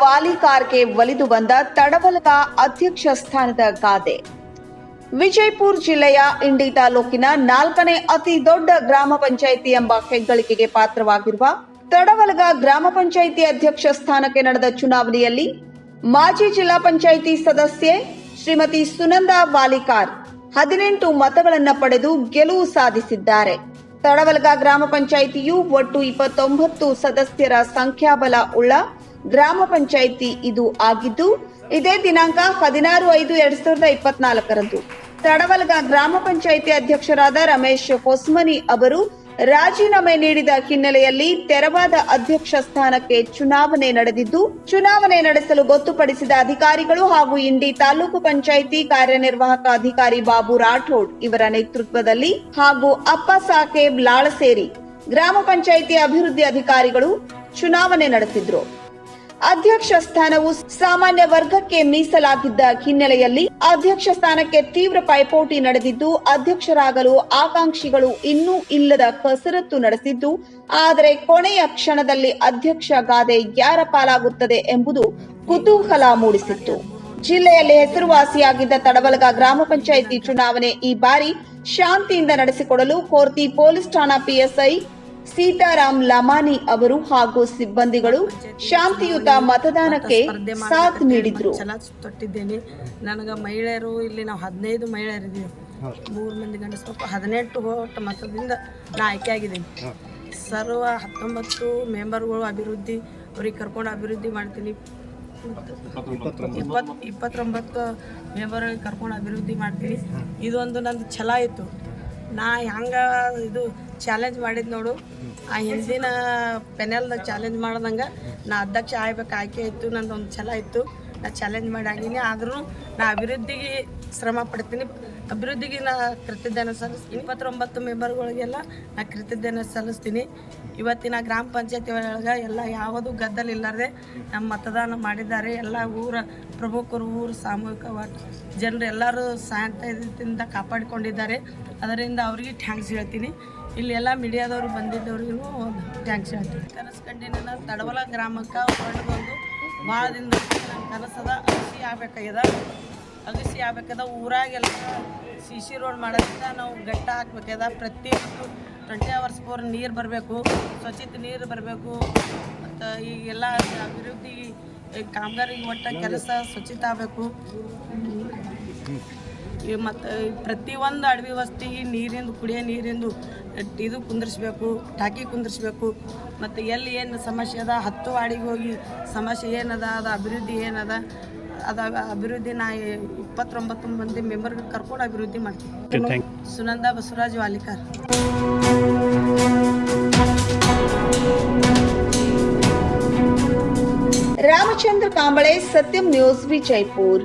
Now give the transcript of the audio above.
ವಾಲಿಕಾರ್ಗೆ ಒಲಿದು ಬಂದ ತಡವಲಗ ಅಧ್ಯಕ್ಷ ಸ್ಥಾನದ ಗಾದೆ. ವಿಜಯಪುರ ಜಿಲ್ಲೆಯ ಇಂಡಿ ತಾಲೂಕಿನ ನಾಲ್ಕನೇ ಅತಿ ದೊಡ್ಡ ಗ್ರಾಮ ಪಂಚಾಯಿತಿ ಎಂಬ ಹೆಗ್ಗಳಿಕೆಗೆ ಪಾತ್ರವಾಗಿರುವ ತಡವಲಗ ಗ್ರಾಮ ಪಂಚಾಯಿತಿ ಅಧ್ಯಕ್ಷ ಸ್ಥಾನಕ್ಕೆ ನಡೆದ ಚುನಾವಣೆಯಲ್ಲಿ ಮಾಜಿ ಜಿಲ್ಲಾ ಪಂಚಾಯಿತಿ ಸದಸ್ಯೆ ಶ್ರೀಮತಿ ಸುನಂದಾ ವಾಲಿಕಾರ್ ಹದಿನೆಂಟು ಮತಗಳನ್ನು ಪಡೆದು ಗೆಲುವು ಸಾಧಿಸಿದ್ದಾರೆ. ತಡವಲಗ ಗ್ರಾಮ ಪಂಚಾಯಿತಿಯು ಒಟ್ಟು ಇಪ್ಪತ್ತೊಂಬತ್ತು ಸದಸ್ಯರ ಸಂಖ್ಯಾಬಲ ಉಳ್ಳ ಗ್ರಾಮ ಪಂಚಾಯಿತಿ ಇದು ಆಗಿದ್ದು, ಇದೇ ದಿನಾಂಕ ಹದಿನಾರು ಐದು ಎರಡ್ ಸಾವಿರದ ಇಪ್ಪತ್ನಾಲ್ಕರಂದು. ತಡವಲ್ಗ ಗ್ರಾಮ ಪಂಚಾಯಿತಿ ಅಧ್ಯಕ್ಷರಾದ ರಮೇಶ್ ಹೊಸ್ಮನಿ ಅವರು ರಾಜೀನಾಮೆ ನೀಡಿದ ಹಿನ್ನೆಲೆಯಲ್ಲಿ ತೆರವಾದ ಅಧ್ಯಕ್ಷ ಸ್ಥಾನಕ್ಕೆ ಚುನಾವಣೆ ನಡೆದಿದ್ದು, ಚುನಾವಣೆ ನಡೆಸಲು ಗೊತ್ತುಪಡಿಸಿದ ಅಧಿಕಾರಿಗಳು ಹಾಗೂ ಇಂಡಿ ತಾಲೂಕು ಪಂಚಾಯಿತಿ ಕಾರ್ಯನಿರ್ವಾಹಕ ಅಧಿಕಾರಿ ಬಾಬು ರಾಠೋಡ್ ಇವರ ನೇತೃತ್ವದಲ್ಲಿ ಹಾಗೂ ಅಪ್ಪ ಸಾಕೇಬ್ ಲಾಳಸೇರಿ ಗ್ರಾಮ ಪಂಚಾಯಿತಿ ಅಭಿವೃದ್ಧಿ ಅಧಿಕಾರಿಗಳು ಚುನಾವಣೆ ನಡೆಸಿದ್ರು. ಅಧ್ಯಕ್ಷ ಸ್ಥಾನವು ಸಾಮಾನ್ಯ ವರ್ಗಕ್ಕೆ ಮೀಸಲಾಗಿದ್ದ ಹಿನ್ನೆಲೆಯಲ್ಲಿ ಅಧ್ಯಕ್ಷ ಸ್ಥಾನಕ್ಕೆ ತೀವ್ರ ಪೈಪೋಟಿ ನಡೆದಿದ್ದು, ಅಧ್ಯಕ್ಷರಾಗಲು ಆಕಾಂಕ್ಷಿಗಳು ಇನ್ನೂ ಇಲ್ಲದ ಕಸರತ್ತು ನಡೆಸಿದ್ದು, ಆದರೆ ಕೊನೆಯ ಕ್ಷಣದಲ್ಲಿ ಅಧ್ಯಕ್ಷ ಗಾದೆ ಯಾರ ಪಾಲಾಗುತ್ತದೆ ಎಂಬುದು ಕುತೂಹಲ ಮೂಡಿಸಿತ್ತು. ಜಿಲ್ಲೆಯಲ್ಲಿ ಹೆಸರುವಾಸಿಯಾಗಿದ್ದ ತಡವಲಗ ಗ್ರಾಮ ಪಂಚಾಯಿತಿ ಚುನಾವಣೆ ಈ ಬಾರಿ ಶಾಂತಿಯಿಂದ ನಡೆಸಿಕೊಡಲು ಕೋರ್ತಿ ಪೊಲೀಸ್ ಠಾಣಾ ಪಿಎಸ್ಐ ಸೀತಾರಾಮ್ ಲಮಾನಿ ಅವರು ಹಾಗೂ ಸಿಬ್ಬಂದಿಗಳು ಶಾಂತಿಯುತ ಮತದಾನಕ್ಕೆ ಸ್ಪರ್ಧೆ ಸಾಥ್ ನೀಡಿದ್ರು. ಛಲ ತೊಟ್ಟಿದ್ದೇನೆ. ನನಗೆ ಮಹಿಳೆಯರು ಇಲ್ಲಿ ನಾವು ಹದಿನೈದು ಮಹಿಳೆಯರಿದ್ದೀವಿ ಮೂರು ಮಂದಿ ಗಂಡಸರು ಹದಿನೆಂಟು ಓಟ್ ಮತದಿಂದ ನಾ ಆಯ್ಕೆ ಆಗಿದ್ದೀನಿ. ಸರ್ವ ಹತ್ತೊಂಬತ್ತು ಮೆಂಬರ್ಗಳು ಅಭಿವೃದ್ಧಿ ಅವ್ರಿಗೆ ಕರ್ಕೊಂಡು ಅಭಿವೃದ್ಧಿ ಮಾಡ್ತೀನಿ. ಇಪ್ಪತ್ತು ಇಪ್ಪತ್ತೊಂಬತ್ತು. ಮೆಂಬರ್ಗಳಿಗೆ ಕರ್ಕೊಂಡು ಅಭಿವೃದ್ಧಿ ಮಾಡ್ತೀನಿ. ಇದೊಂದು ನಂದು ಛಲ ಇತ್ತು. ನಾ ಹೆಂಗೆ ಇದು ಚಾಲೆಂಜ್ ಮಾಡಿದ್ ನೋಡು. ಆ ಹಿಂದಿನ ಪೆನಲ್ದಾಗ ಚಾಲೆಂಜ್ ಮಾಡ್ದಂಗೆ ನಾ ಅಧ್ಯಕ್ಷ ಆಯ್ಬೇಕು ಆಯ್ಕೆ ಇತ್ತು ನಂದು ಒಂದು ಛಲ ಇತ್ತು. ನಾ ಚಾಲೆಂಜ್ ಮಾಡಿ ಆದರೂ ನಾ ಅಭಿವೃದ್ಧಿಗೆ ಶ್ರಮ ಪಡ್ತೀನಿ. ಅಭಿವೃದ್ಧಿಗೆ ನಾ ಕೃತಜ್ಞತೆ ಸಲ್ಲಿಸ್ತೀನಿ. ಇಪ್ಪತ್ತೊಂಬತ್ತು ಮೆಂಬರ್ಗಳಿಗೆಲ್ಲ ನಾ ಕೃತಜ್ಞತೆ ಸಲ್ಲಿಸ್ತೀನಿ. ಇವತ್ತಿನ ಗ್ರಾಮ ಪಂಚಾಯತಿ ಒಳಗೆ ಎಲ್ಲ ಯಾವುದೂ ಗದ್ದಲ ಇಲ್ಲಾರ್ದೆ ನಮ್ಮ ಮತದಾನ ಮಾಡಿದ್ದಾರೆ. ಎಲ್ಲ ಊರ ಪ್ರಮುಖರು, ಊರು ಸಾಮೂಹಿಕ ಒಟ್ಟು ಜನರು ಎಲ್ಲರೂ ಸ್ಯಾನಿಟೈಸಿಂದ ಕಾಪಾಡಿಕೊಂಡಿದ್ದಾರೆ. ಅದರಿಂದ ಅವರಿಗೆ ಥ್ಯಾಂಕ್ಸ್ ಹೇಳ್ತೀನಿ. ಇಲ್ಲಿ ಎಲ್ಲ ಮೀಡಿಯಾದವರು ಬಂದಿದ್ದವ್ರಿಗೂ ಥ್ಯಾಂಕ್ಸ್ ಹೇಳ್ತೀನಿ ಕನಸ್ಕಂಡಿನ ತಡವಲ ಗ್ರಾಮಕ್ಕೆ ಹೊರಟು ಬಂದು ಭಾಳ ದಿನದ ಕನಸದ ಅಗಸಿ ಆಗ್ಬೇಕಾಗ್ಯದ. ಅಗಸಿ ಆಗ್ಬೇಕಾದ ಊರಾಗೆಲ್ಲ ಸಿ ಸಿ ರೋಡ್ ಮಾಡೋದ್ರಿಂದ ನಾವು ಗಟ್ಟ ಹಾಕ್ಬೇಕಾಗ್ಯದ. ಪ್ರತಿಯೊಂದು ಟ್ವೆಂಟಿ ಅವರ್ಸ್ ಫೋರ್ ನೀರು ಬರಬೇಕು, ಸ್ವಚ್ಛತೆ ನೀರು ಬರಬೇಕು. ಮತ್ತು ಈಗೆಲ್ಲ ಅಭಿವೃದ್ಧಿ ಕಾಮಗಾರಿಗೆ ಒಟ್ಟ ಕೆಲಸ ಸ್ವಚ್ಛತೆ ಆಗಬೇಕು. ಮತ್ತು ಪ್ರತಿಯೊಂದು ಅಡವಿ ವಸ್ತಿಗೆ ನೀರಿಂದು, ಕುಡಿಯೋ ನೀರಿಂದು ಇದು ಕುಂದಿರ್ಸ್ಬೇಕು ಟಾಕಿ ಕುಂದಿರ್ಸ್ಬೇಕು ಮತ್ತು ಎಲ್ಲಿ ಏನು ಸಮಸ್ಯೆ ಅದ ಹತ್ತು ವಾಡಿಗೆ ಹೋಗಿ ಸಮಸ್ಯೆ ಏನದ ಅದ ಅಭಿವೃದ್ಧಿ ಏನದ ಅದ ಅಭಿವೃದ್ಧಿ ನಾ ಇಪ್ಪತ್ತೊಂಬತ್ತು ಮಂದಿ ಮೆಂಬರ್ಗೆ ಕರ್ಕೊಂಡು ಅಭಿವೃದ್ಧಿ ಮಾಡ್ತೀನಿ ಸುನಂದ ಬಸವರಾಜ್ ವಾಲಿಕಾರ್. ರಾಮಚಂದ್ರ ಕಾಂಬಳೆ ಸತ್ಯಂ ನ್ಯೂಸ್ ವಿಜಯಪುರ್.